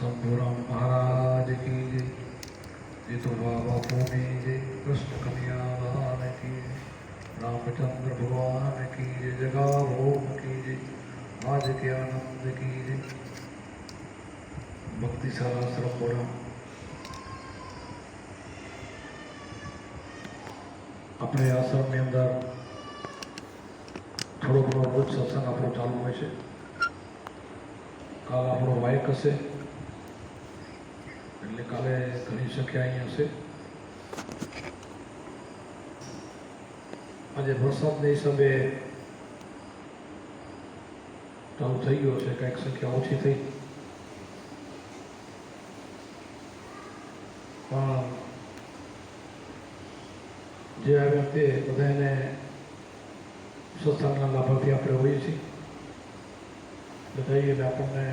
શંભુરામ મહારાજ કી જય. જીતુભા બાપુની જય. કૃષ્ણ કન્યા લાલ કી રામચંદ્ર ભગવાન કી જય. જગા ભોગ કી જય. આજ કે આનંદ કી જય. ભક્તિ સારાશ્રમ બોલા આપણે આશ્રમની અંદર થોડો ઘણો રોજ સત્સંગ આપણો ચાલુ હોય છે. કાલ આપણો વાયક હશે. એટલે કાલે ઘણી સંખ્યા અહીં હશે આજે વરસાદના હિસાબે ચાલુ થઈ ગયો છે કંઈક સંખ્યા ઓછી થઈ. પણ જે આવ્યા તે બધાને સત્સંગના લાભાર્થી આપણે હોઈએ છીએ. બધાએ આપણને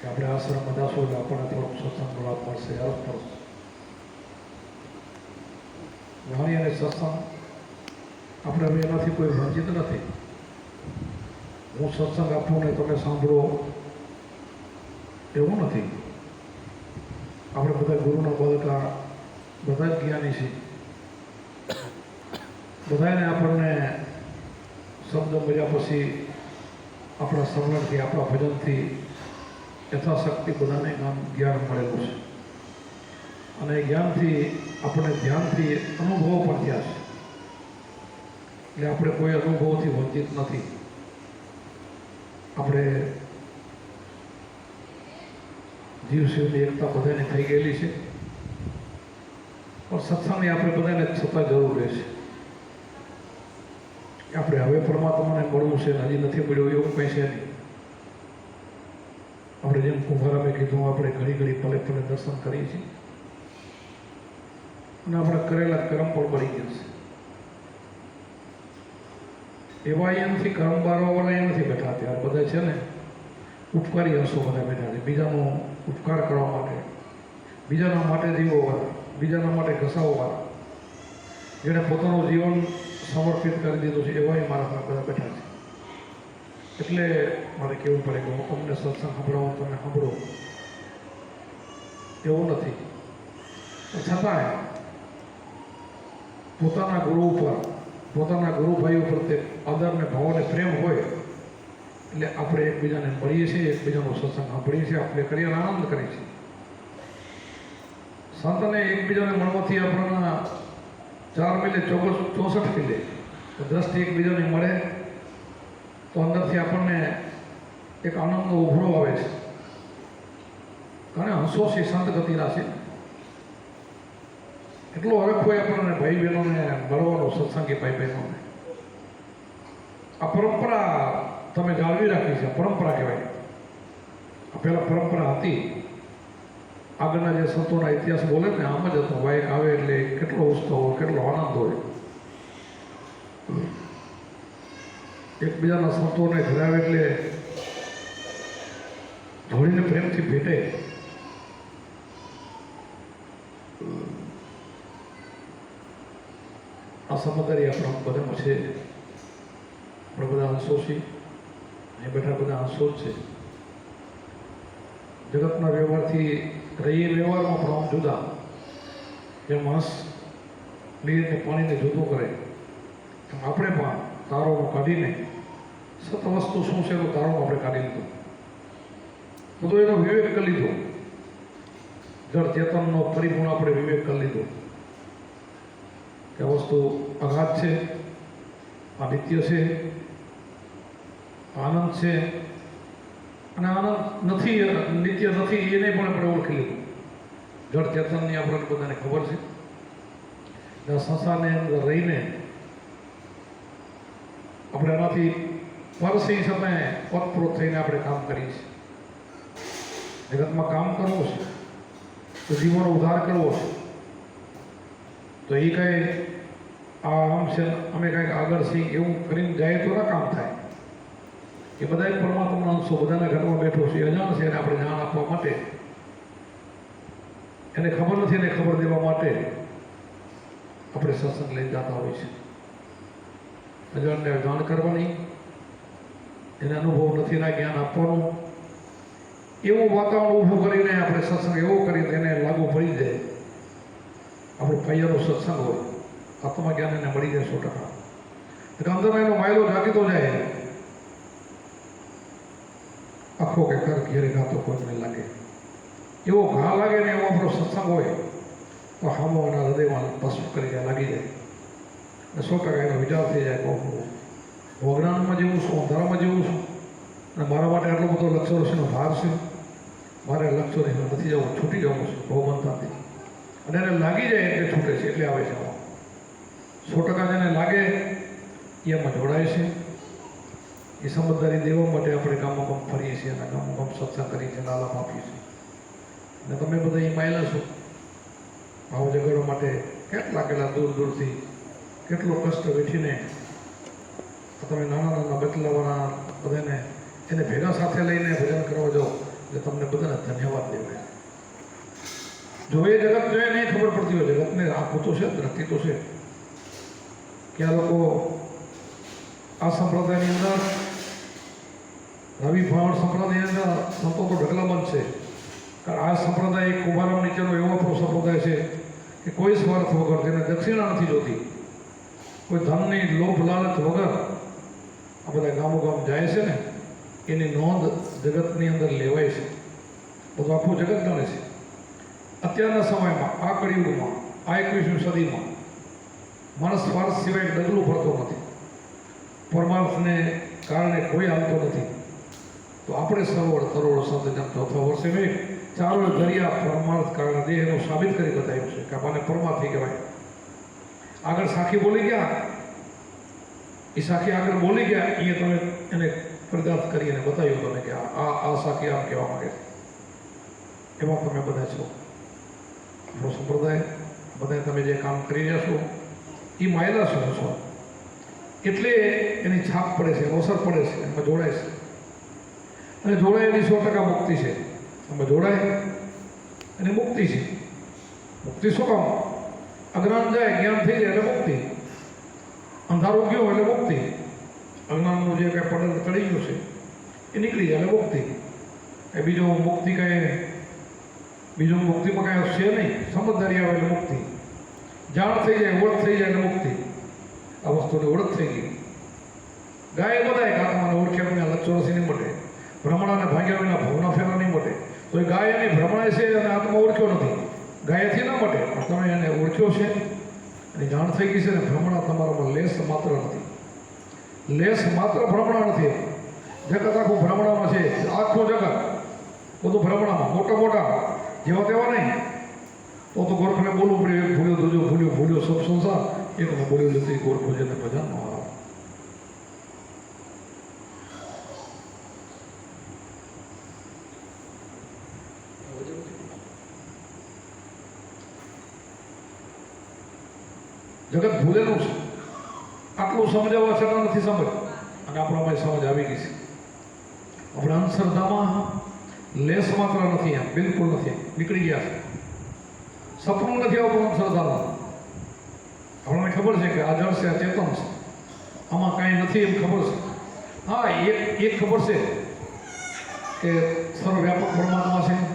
કે આપણે આશ્રમમાં જાશું એટલે આપણને થોડોક સત્સંગ લાભ મળશે. અરસ પડશે વાણી અને સત્સંગ આપણે હવે એનાથી કોઈ વંચિત નથી. હું સત્સંગ આપું ને તમે સાંભળો એવું નથી. આપણે બધા ગુરુના બાળકા બધા જ્ઞાની છીએ. બધાને આપણને શબ્દ મળ્યા પછી આપણા શ્રવણથી આપણા ભજનથી યથાશક્તિ બધાને આમ જ્ઞાન મળેલું છે. અને જ્ઞાનથી આપણે ધ્યાનથી અનુભવો પણ થયા છે. એટલે આપણે કોઈ અનુભવથી વંચિત નથી. આપણે જીવ શિવની એકતા બધાને થઈ ગયેલી છે. પણ સત્સંગની આપણે બધાને છતાં જરૂર રહેશે આપણે હવે પરમાત્માને મળવું છે હજી નથી મળ્યું એવું કંઈ છે નહીં. આપણે જેમ કુંભારામે કીધું, આપણે ઘડી ઘડી પલે પલે દર્શન કરીએ છીએ. અને આપણે કરેલા કર્મ પણ બળી ગયા છે. એવા એ નથી કર્મ બારવાવાળા એ નથી બેઠા ત્યારે બધા છે ને, ઉપકારી હશો બધા બેઠા છે. બીજાનો ઉપકાર કરવા માટે, બીજાના માટે જીવોવાળા, બીજાના માટે ઘસાવવાળા, જેણે પોતાનું જીવન સમર્પિત કરી દીધું છે એવા મારા બધા બેઠા છે. એટલે મારે કહેવું પડે કે હું તમને સત્સંગ સંભળાવો તમે સાંભળો. એવું નથી. છતાંય, પોતાના ગુરુ ઉપર, પોતાના ગુરુભાઈઓ પ્રત્યે આદર ને ભાવ અને પ્રેમ હોય, એટલે આપણે એકબીજાને મળીએ છીએ, એકબીજાનો સત્સંગ સાંભળીએ છીએ, આપણે અને આનંદ કરીએ છીએ. સંતને એકબીજાને મળવાથી આપણા ચાર મિલે ચોગસ ચોસઠ મિલે. તો દસથી એકબીજાને મળે તો અંદરથી આપણને એક આનંદનો ઉભરો આવે છે. અને હંસો છે સંત ગતિના છે. એટલો હરખ હોય આપણને ભાઈ બહેનોને મળવાનો સત્સંગી ભાઈ બહેનોને આ પરંપરા તમે જાળવી રાખી છે, પરંપરા કહેવાય. આ પહેલાં પરંપરા હતી. આગળના જે સંતોના ઇતિહાસ બોલે ને, આમ જ હતો. વાયક આવે એટલે કેટલો ઉત્સવ કેટલો આનંદ હોય. એકબીજાના સંતોને ઘરે એટલે ધોળીને પ્રેમથી ભેટે. આ સમજદારી આપણા બધામાં છે. આપણે બધા હંસો છીએ. અહીં બેઠા બધા જ છે. જગતના વ્યવહારથી રહીએ વ્યવહારમાં પણ આમ જુદા. જેમ હંસ નીરને પાણીને જુદું કરે. આપણે પણ તારોનો કાઢીને સત વસ્તુ શું છે એનો તારો આપણે કાઢી લીધો. બધો એનો વિવેક કરી લીધો. જળ ચેતનનો પરિપૂર્ણ આપણે વિવેક કરી લીધો. કે વસ્તુ અઘાત છે આ નિત્ય છે, આનંદ છે. અને આનંદ નથી, નિત્ય નથી, એને પણ આપણે ઓળખી લીધું. જળ ચેતનની આપણને બધાને ખબર છે. સંસારની અંદર રહીને આપણે એનાથી પરસી સમયે પતપ્રોત થઈને આપણે કામ કરીએ છીએ. જગતમાં કામ કરવું છે, તો જીવનનો ઉદ્ધાર કરવો છે. તો એ કંઈ આમ છે, અમે કાંઈક આગળ છીએ, એવું કરીને જાય તો ના કામ થાય. એ બધા પરમાત્માના અંશો બધાના ઘરમાં બેઠો છે અજાણ છે એને આપણે જાણ આપવા માટે. એને ખબર નથી, એને ખબર દેવા માટે આપણે સત્સંગ લઈ જતા હોય છે. અજાણને જાણ કરવાની. એને અનુભવ નથી ના જ્ઞાન આપવાનું. એવું વાતાવરણ ઊભું કરીને આપણે સત્સંગ એવો કરી એને લાગુ પડી જાય. આપણું પૈયાનો સત્સંગ હોય. આત્મા જ્ઞાન એને મળી જાય સો ટકા. એનો માયલો જાગીતો જાય. આખો કે કર ઘેરે ગાતો કોઈને લાગે. એવો ઘા લાગે ને એવો આપણો સત્સંગ હોય, તો હામો એના હૃદયમાં પશુ કરી જાય, લાગી જાય. સો ટકા એનો વિચાર થઈ જાય કહું હું જેવું છું અંધારામાં જેવું છું, અને મારા માટે આટલો બધો લક્ષરોશીનો ભાર છે. મારે લક્ષોરીનો નથી જવું, છૂટી જવું છું ભગવંતાથી અને એને લાગી જાય એટલે છૂટે છે, એટલે આવે છે સો ટકા જેને લાગે, એ એમાં જોડાય છે. એ સમજદારી દેવા માટે આપણે ગામો ગામ ફરીએ છીએ અને ગામો ગામ સત્સંગ કરીએ છીએ નાલા આપીએ છીએ. અને તમે બધા એ માયલા છો. ભાવ જગાડવા માટે કેટલા કેટલા દૂર દૂરથી કેટલો કષ્ટ વેઠીને તમે નાના નાના બદલાવાના બધાને એને ભેગા સાથે લઈને ભજન કરવા જાઓ એટલે તમને બધાને ધન્યવાદ દેવાય. જો એ જગત જોઈએ નહીં ખબર પડતી હોય, જગતને આંખો તો છે દ્રષ્ટિ તો છે. કે આ લોકો આ સંપ્રદાયની અંદર, રવિ ભાવણ સંપ્રદાયની અંદર સંતો તો ઢગલાબંધ છે. કારણ આ સંપ્રદાય કુંભારામ નીચેનો એવો આપણો સંપ્રદાય છે કે કોઈ સ્વાર્થ વગર તેને દક્ષિણા નથી જોતી કોઈ ધનની લોભ, લાલચ વગર આ બધા ગામો ગામ જાય છે ને, એની નોંધ જગતની અંદર લેવાય છે. બધું આખું જગત ગણે છે. અત્યારના સમયમાં, આ કળિયુગમાં, આ એકવીસમી સદીમાં માણસ સ્વાર્થ સિવાય ડગલું ભરતો નથી. પરમાર્થને કારણે કોઈ આવતો નથી. તો આપણે સરોવર તરોવર સાથે જેમ ચોથા વર્ષે મેં ચારો દરિયા પરમાર્થ કારણે દેહનું સાબિત કરી બતાવ્યું છે કે આપણને પરમાર્થી કહેવાય. આગળ સાખી બોલી ગયા. એ સાખી આગળ બોલી ગયા એ તમે એને પ્રદાર્થ કરી અને બતાવ્યું તમે કે આ આ સાખી આમ કહેવા માંગે છે. એમાં તમે બધા છો. આપણો સંપ્રદાય બધા તમે જે કામ કરી રહ્યા છો એ માયલા છો છો. એટલે એની છાપ પડે છે, અસર પડે છે, એમાં જોડાય છે. અને જોડાય એની સો ટકા મુક્તિ છે. એમાં જોડાય અને મુક્તિ છે. મુક્તિ શું કામ? અજ્ઞાન જાય, જ્ઞાન થઈ જાય એટલે મુક્તિ. અંધારું ગયો એટલે મુક્તિ. અજ્ઞાનનું જે કાંઈ પડેલ ચડી ગયું છે, એ નીકળી જાય એટલે મુક્તિ. એ બીજો મુક્તિ કાંઈ બીજો મુક્તિમાં કાંઈ છે નહીં. સમજદારી આવે એટલે મુક્તિ. જાણ થઈ જાય ઓળખ થઈ જાય એટલે મુક્તિ. આ વસ્તુની ઓળખ થઈ ગઈ. ગાય બધાય કે આત્માને ઓળખ્યા વિના લક્ષોરસી નહીં મટે. ભ્રમણાને ભાગ્યા વિના ભવના ફેરા નહીં મટે. તો એ ગાય એની ભ્રમણાય છે અને આત્મા ઓળખ્યો નથી. ગાયથી ન મટે, પણ તમે એને ઓળખ્યો છે અને જાણ થઈ ગઈ છે ને ભ્રમણા તમારામાં લેસ માત્ર નથી. લેસ માત્ર ભ્રમણા નથી. જગત આખું ભ્રમણામાં છે, આખું જગત. બધું ભ્રમણામાં, મોટા મોટા, જેવા તેવા નહીં. તો તો ગોરખને બોલવું પડે ભૂલ્યો દૂજો ભૂલ્યો ભૂલ્યો, સબ સંસાર. મેં બોલ્યો જતી ગોરખો જેને ભજન ન આવે જગત ભૂલેલું છે. આટલું સમજાવવા છતાં નથી સમજ અને આપણામાં સમજ આવી ગઈ છે. આપણે અંધશ્રદ્ધામાં લેસ માત્ર નથી એમ, બિલકુલ નથી નીકળી ગયા છે. સપનું નથી આવતું અંધશ્રદ્ધામાં આપણને ખબર છે કે આ જળ છે, આ ચેતન છે. આમાં કાંઈ નથી એમ ખબર છે. હા, એક એક ખબર છે કે સર્વવ્યાપક પરમાત્મા છે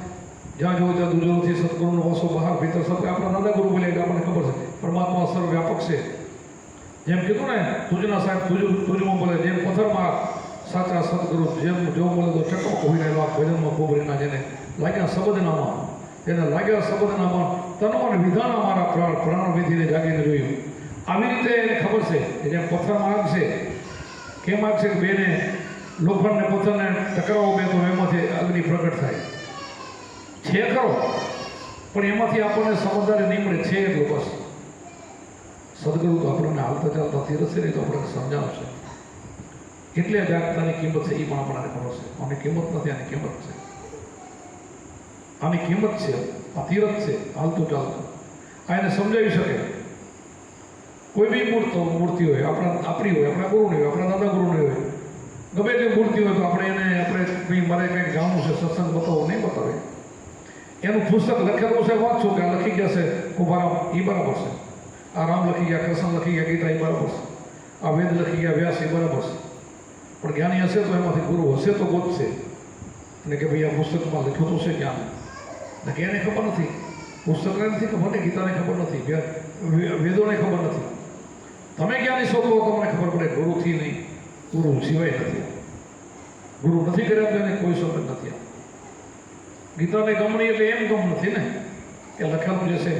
જ્યાં જોવો ત્યાં દુર્જનથી સદગુરુનો વસો બહાર ભીતર સત્ય આપણા નાના ગુરુ બોલે આપણને ખબર છે. પરમાત્મા સર્વ વ્યાપક છે. જેમ કીધું ને, તુજના સાહેબ તુજ તુજમાં બોલે, જેમ પથ્થરમાં સાચા સદગુરુ, જેમ જો બોલે તો ચટકો કોઈ આ ભજનમાં કોબરીના જેને લાગ્યા શબ્દનામાં એને લાગ્યા શબ્દનામાં તનમન વિધાન અમારા પ્રાણ પ્રાણ વિધિને જાગીને જોયું. આવી રીતે એને ખબર છે કે જેમ પથ્થરમાં આગ છે, કેમ આગ છે બેને લોખંડને પથ્થરને ટકરાવો બે તો એમાંથી અગ્નિ પ્રગટ થાય. છે ખરો પણ એમાંથી આપણને સમજદારી નહીં મળે છે એટલું બસ. સદગુરુ તો આપણને હાલતા ચાલતા તીરસે નહીં તો આપણને સમજાવશે. એટલે જાગતાની કિંમત છે એ પણ આપણને ખબર છે. આની કિંમત નથી, આની કિંમત છે. આની કિંમત છે, આ તીરથ છે, હાલતું ચાલતું. આ એને સમજાવી શકે. કોઈ બી મૂર્ત, મૂર્તિ હોય, આપણા આપણી હોય, આપણા ગુરુની હોય, આપણા દાદા ગુરુની હોય, ગમે તે મૂર્તિ હોય તો આપણે એને, આપણે મારે કંઈક જાણવું છે, સત્સંગ બતાવો નહીં બતાવે. એનું પુસ્તક લખેલું છે, વાંચો કે આ લખી ગયા છે, કુભારામ એ બરાબર છે. આ રામ લખી ગયા, કૃષ્ણ લખી ગયા, ગીતા એ બરાબર છે. આ વેદ લખી ગયા, વ્યાસ એ બરાબર છે. પણ જ્ઞાની હશે તો એમાંથી ગુરુ હશે તો ગોતશે એટલે કે ભાઈ આ પુસ્તકમાં લખ્યું તો છે ક્યાં એટલે કે એને ખબર નથી? પુસ્તકને નથી ખબર ને ગીતાને ખબર નથી? વેદોને ખબર નથી? તમે ક્યાંની શોધો તમને ખબર પડે ગુરુથી નહીં. ગુરુ સિવાય નથી. ગુરુ નથી કર્યા તો એને કોઈ સમજ નથી ગીતાને ગમણી એટલે એમ ગમ નથી ને કે લખેલું જે છે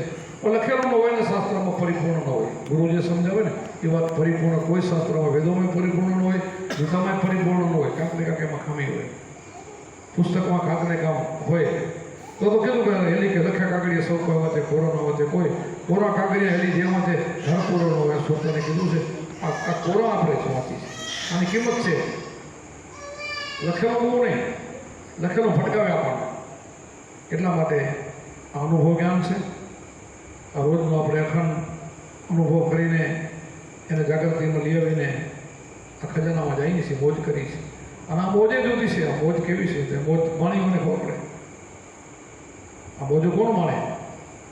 લખેલું હોય ને શાસ્ત્રમાં પરિપૂર્ણ ન હોય ગુરુ જે સમજાવે ને એ વાત પરિપૂર્ણ કોઈ શાસ્ત્રમાં વેદોમાં પરિપૂર્ણ ન હોય ગીતામાં પરિપૂર્ણ ન હોય કાંક ને કાંક એમાં ખામી હોય પુસ્તકમાં કાંક ને કામ હોય તો તો કેવું કે હેલી કે લખ્યા કાગળિયા સૌ કોઈ વાતે કોરોના વચ્ચે કોઈ કોરા કાગળિયા હેલી જે છે ઘર કોરોનો હોય સ્વતને કીધું છે આ કોરા આપણે છે વાંચી છે આની કિંમત છે લખેલું બહુ નહીં લખેલું ફટકાવે આપણને એટલા માટે આ અનુભવ જ્ઞાન છે. આ રોજનો આપણે અખંડ અનુભવ કરીને એને જાગૃતિમાં લઈ આવીને આ ખજાનામાં જઈએ છીએ મોજ કરી છે. અને આ મોજે જુદી છે, આ મોજ કેવી છે? તે મોજ માણી મને ખબર પડે. આ મોજો કોણ માણે?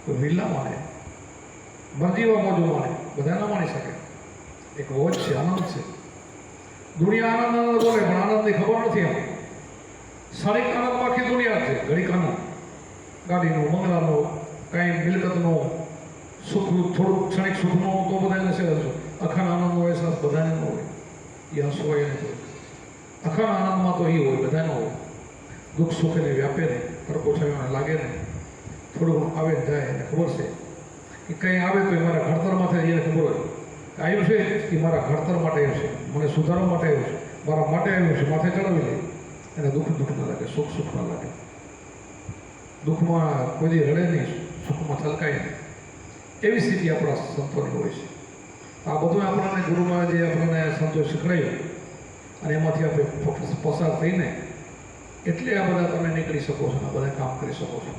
કોઈ વિલ્લા માણે. મરજીવા મોજો માણે. બધા ના માણી શકે. એક મોજ છે, આનંદ છે. દુનિયા આનંદ આનંદ બોલે પણ આનંદની ખબર નથી આમ ક્ષણિક આનંદ આખી દુનિયા છે ઘડીક આનંદ ગાડીનો બંગલાનો કાંઈ મિલકતનો સુખ થોડુંક ક્ષણિક સુખનો તો બધાને છે અખંડ આનંદનો અહેસાસ બધાને ન હોય. એ ને હોય અખંડ આનંદમાં તો એ હોય બધાને હોય. દુઃખ સુખ એને વ્યાપે નહીં તડકો છાયોને લાગે ને થોડું આવે જાય એને ખબર છે. કે કંઈ આવે તો એ મારા ઘડતરમાંથી એને ખબર હોય. આવ્યું છે એ મારા ઘડતર માટે આવ્યું છે. મને સુધારવા માટે આવ્યું છે. મારા માટે આવ્યું છે. માથે ચડાવી લે. એને દુઃખ દુઃખ ન લાગે, સુખ સુખ ન લાગે. દુઃખમાં કોઈ રડે નહીં, સુખમાં છલકાય નહીં. એવી સ્થિતિ આપણા સંતોની હોય છે. આ બધું આપણને ગુરુમાં જે આપણને સંતો શીખડાયું અને એમાંથી આપણે પસાર થઈને એટલે આ બધા તમે નીકળી શકો છો આ બધા કામ કરી શકો છો.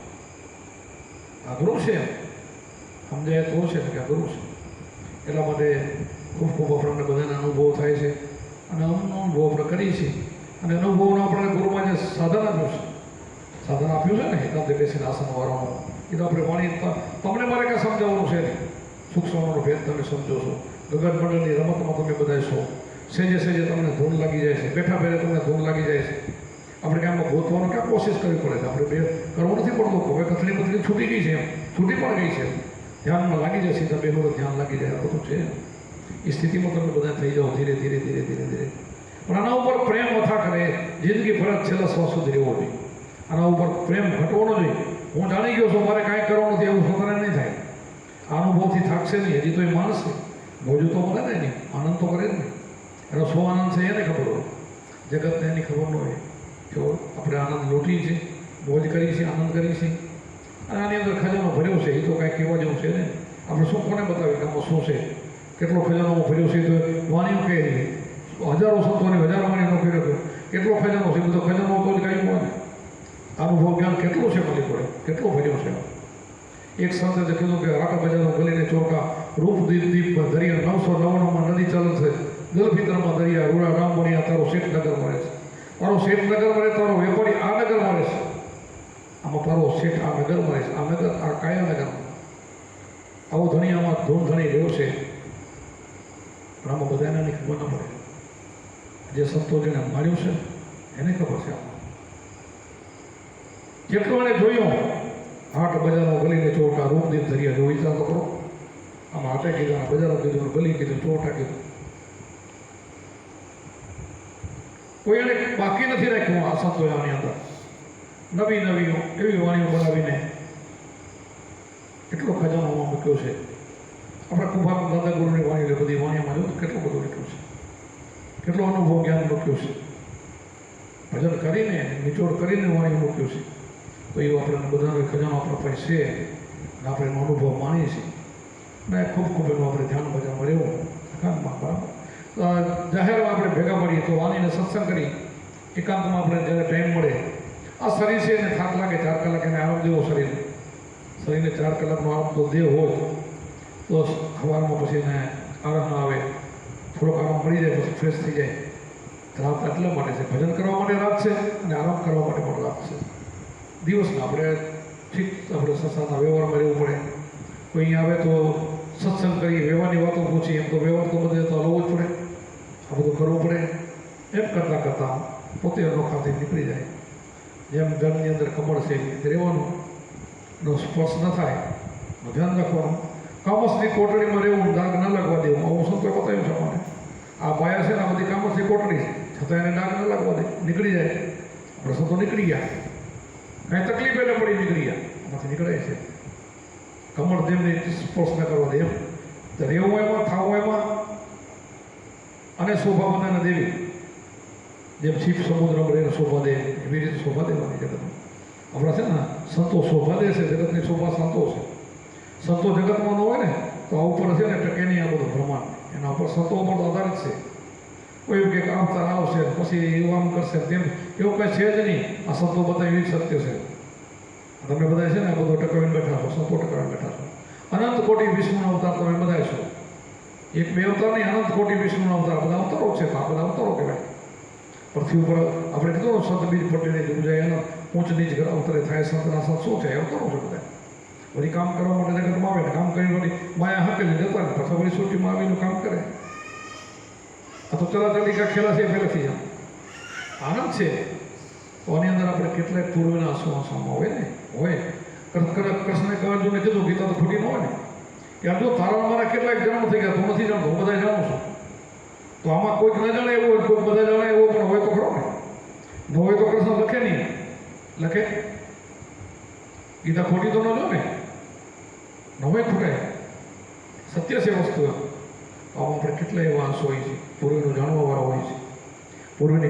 આ ગુરુ છે સમજાય તો છે કે આ ગુરુ છે. એટલા માટે ખૂબ ખૂબ આપણને બધાને અનુભવ થાય છે. અને અનુભવ આપણે કરીએ છીએ. અને અનુભવનો આપણને ગુરુમાં જે સાધન આપ્યું છે સાધન આપ્યું છે ને એકાંતે બેસીને આસન વાળવાનું એ તો આપણે વાણી ત- તમને મારે કાંઈ સમજાવવાનું છે નહીં સૂક્ષ્મનો ભેદ તમે સમજો છો ગગન મંડળની રમતમાં તમે બધા છો સેજે સેજે તમને ધૂન લાગી જાય છે બેઠા બેઠા તમને ધૂન લાગી જાય છે આપણે કે આમાં ગોતવાનું ક્યાં કોશિશ કરવી પડે છે આપણે બે કરવું નથી પડતું હવે કથલી બથલી છૂટી ગઈ છે એમ છૂટી પણ ગઈ છે ધ્યાનમાં લાગી જાય સીધા બે વખત ધ્યાન લાગી જાય આ બધું છે એ સ્થિતિમાં તમે બધા થઈ જાઓ ધીરે ધીરે ધીરે ધીરે ધીરે પણ આના ઉપર પ્રેમ અથા કરે જિંદગી ફરજ છેલ્લા શ્વાસ સુધી રહેવો જોઈએ આના ઉપર પ્રેમ ઘટવો જોઈએ હું જાણી ગયો છું, મારે કાંઈ કરવાનું નથી, એવું સ્વતંત્ર નહીં થાય. આ અનુભવથી થાકશે નહીં, હજી તો એ માણસ. છે મોજું તો મળે ને નહીં આનંદ તો કરે જ નહીં. એનો શું આનંદ છે એને ખબર હોય. જગતને એની ખબર ન હોય કે આપણે આનંદ લૂંટી છે મોજ કરી છે, આનંદ કરી છે. અને આની અંદર ખજાનો ભર્યો છે, એ તો કાંઈ કહેવા જેવું છે ને. આપણે શું કોને બતાવીએ કે આમાં શું છે? કેટલો ખજાનો ભર્યો છે તો વાણીઓ કહે હજારો સંતોને હજારો વાણીનો કર્યો હતો કેટલો ખજાનો છે બધો ખજાનો તો જ કાંઈ હોય અનુભવ જ્ઞાન કેટલું છે મળી પડે કેટલું ભર્યું છે? એક સંતે કીધું કે રાકા બજારનો ગલીને ચોકા રૂપ દીપ દીપ દરિયા નવસો નવ્વાણુંમાં નદી ચાલે છે. દલભીતરમાં દરિયા રૂડા રામ બન્યા તારો શેઠ નગર મળે છે. તારો શેઠ નગર મળે, તારો વેપારી આ નગર મળે છે. આમાં તારો શેઠ આ નગર મળે છે. આ નગર, આ કાયા નગર આવો ધણી આમાં ધૂમ ધણી રહ્યો છે. પણ આમાં બધાને ખબર ન પડે. જે સંતો જેને માર્યું છે, એને ખબર છે આમાં. જેટલું એને જોયું, હાટ બજારમાં ગલીને ચોટા રૂપદીપ ધર્યા જો વિચાર કરો. આમાં હાટે કીધું બજારમાં કીધું ગલી કીધું, ચોટા કીધું. કોઈ એને બાકી નથી રાખ્યું, આ સંતોયાની અંદર. નવી નવી એવી વાણીઓ બનાવીને કેટલો ખજાનો મૂક્યો છે. આપણા કુભાર દાદા ગુરુની વાણી બધી વાણીઓમાં જોયું કેટલું બધું લખ્યું છે. કેટલો અનુભવ જ્ઞાન મૂક્યું છે. ભજન કરીને, નિચોડ કરીને વાણી મૂક્યું છે. તો એવું આપણે બધાનો ખજાનો આપણા પાસે છે. આપણે એનો અનુભવ માણીએ છીએ. ને ખૂબ ખૂબ એનું આપણે ધ્યાન બજારમાં રહેવું એકાંતમાં બરાબર? જાહેરમાં આપણે ભેગા મળીએ તો વાણીને સત્સંગ કરી એકાંતમાં આપણે જ્યારે ટાઈમ મળે, આ શરીર છે એને થાક લાગે, ચાર કલાક એને આરામ દેવો શરીર. શરીરને ચાર કલાકનો આરામ તો દેહ હોય તો સવારમાં પછી એને આરામ ના આવે, થોડોક આરામ મળી જાય, પછી ફ્રેશ થઈ જાય. રાત એટલા માટે છે. ભજન કરવા માટે રાત છે અને આરામ કરવા માટે પણ રાત છે. દિવસના આપણે ઠીક આપણે સંસ્થાના વ્યવહારમાં રહેવું પડે. કોઈ અહીંયા આવે તો સત્સંગ કરીએ, વ્યવહારની વાતો પૂછીએ, એમ તો વ્યવહાર તો બધે તો હલવો જ પડે. આ બધું કરવું પડે. એમ કરતાં કરતાં પોતે અનોખાથી નીકળી જાય. જેમ ઘરની અંદર કમળ છે એવી રહેવાનું. નો સ્પર્શ ન થાય. ધ્યાન રાખવાનું. કામસની કોટડીમાં રહેવું ડાંગ ન લાગવા દેવું. આવું સંતો બતાવ્યું છે મને આ પાયા છે ને આ બધી કામસની કોટડી છે. છતાં એને ડાંગ ન લાગવા દે. નીકળી જાય. આપણે સંતો નીકળી ગયા. કાંઈ તકલીફ એટલે પડી નીકળી ગયા એમાંથી નીકળે છે. કમળ દેવને સ્પર્શ ન કરવા દેવ. તો રહેવું એમાં, થવું એમાં. અને શોભા બધાને દેવી. જેમ શિવ સમુદ્રમાં રહીને શોભા દે. એવી રીતે શોભા દેવાની જગતમાં. આપણા છે ને, સંતો શોભા દે છે, જગતની શોભા સંતો છે. સંતો જગતમાં ન હોય ને, તો આ ઉપર છે ને ટકે નહીં આ બધું પ્રમાણ એના ઉપર સંતો ઉપર આધારિત છે. કોઈ કે કે તાર આવશે, પછી એવું આમ કરશે, તેમ, એવું કાંઈ છે જ નહીં. આ સંતો બધા એવી સત્ય છે. તમે બધા છે ને બધું ટકાવીને બેઠા છો, સંતો ટકાવીને બેઠા છો. અનંત કોટી વિષ્ણુના અવતાર તમે બધા છો. એક બે અવતાર નહીં, અનંત કોટી વિષ્ણુના અવતાર. બધા અવતારો છે તો આ બધા અવતારો કહેવાય. પૃથ્વી ઉપર, આપણે કીધું સંત બીજ પટેલ જેવું એના ઊંચ નીચ અવતરે થાય, સંતના સંત શું છે? અવતારો છે બધા વળી કામ કરવા માટે જગતમાં આવે ને, કામ કરી વળી માયા હકેલી જતા પછી વળી સુટીમાં આવીને કામ કરે. આ તો ચલાચલિકા ખેલા છે, પહેલેથી જ. આનંદ છે. તો આની અંદર આપણે કેટલાક પૂર્વના આંસુ આંસુમાં હોય ને? હોય. કૃષ્ણ કૃષ્ણે કીધું, ગીતા તો ખોટી ન હોય ને. કે આ જો તારા મારા કેટલાક જન્મ થઈ ગયા, તું નથી જાણતો, હું બધા જાણું છું. તો આમાં કોઈક ન જાણે એવું હોય, કોઈક બધા જાણે એવો પણ હોય તો ખરો ને. ન હોય તો કૃષ્ણ લખે નહીં. લખે? ગીતા ખોટી તો ન જો ને ન હોય ખૂટે સત્ય છે વસ્તુ એમ આમાં આપણે કેટલા એવા આંસુ હોય છે. પૂર્વનું જાણવા વાળા હોય છે. પૂર્વની